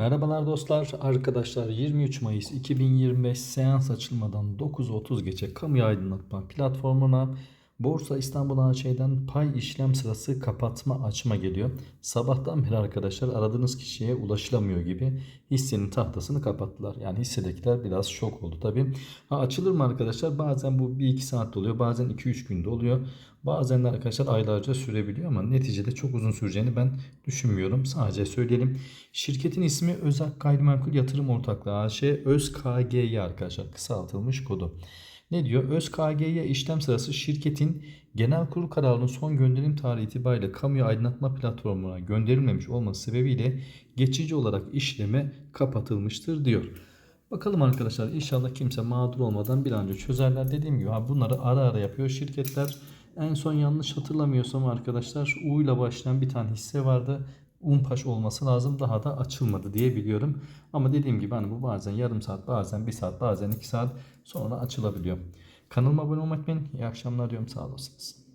Merhabalar dostlar, arkadaşlar 23 Mayıs 2025 seans açılmadan 9.30 geçe kamu aydınlatma platformuna Borsa İstanbul AŞ'den pay işlem sırası kapatma açma geliyor. Sabahtan beri arkadaşlar aradığınız kişiye ulaşılamıyor gibi hissenin tahtasını kapattılar. Yani hissedekiler biraz şok oldu tabi. Ha, açılır mı arkadaşlar? Bazen bu 1-2 saatte oluyor. Bazen 2-3 günde oluyor. Bazen de arkadaşlar aylarca sürebiliyor ama neticede çok uzun süreceğini ben düşünmüyorum. Sadece söyleyelim. Şirketin ismi Özak Gayrimenkul Yatırım Ortaklığı AŞ ÖZKGY arkadaşlar kısaltılmış kodu. Ne diyor? ÖZKG'ye işlem sırası şirketin genel kurul kararının son gönderim tarihi itibariyle kamuya aydınlatma platformuna gönderilmemiş olması sebebiyle geçici olarak işleme kapatılmıştır diyor. Bakalım arkadaşlar inşallah kimse mağdur olmadan bir an önce çözerler. Dediğim gibi bunları ara ara yapıyor şirketler. En son yanlış hatırlamıyorsam arkadaşlar U ile başlayan bir tane hisse vardı. Unpaş olması lazım. Daha da açılmadı diye biliyorum. Ama dediğim gibi hani bu bazen yarım saat, bazen bir saat, bazen iki saat sonra açılabiliyor. Kanalıma abone olmayı unutmayın. İyi akşamlar diyorum. Sağ olasınız.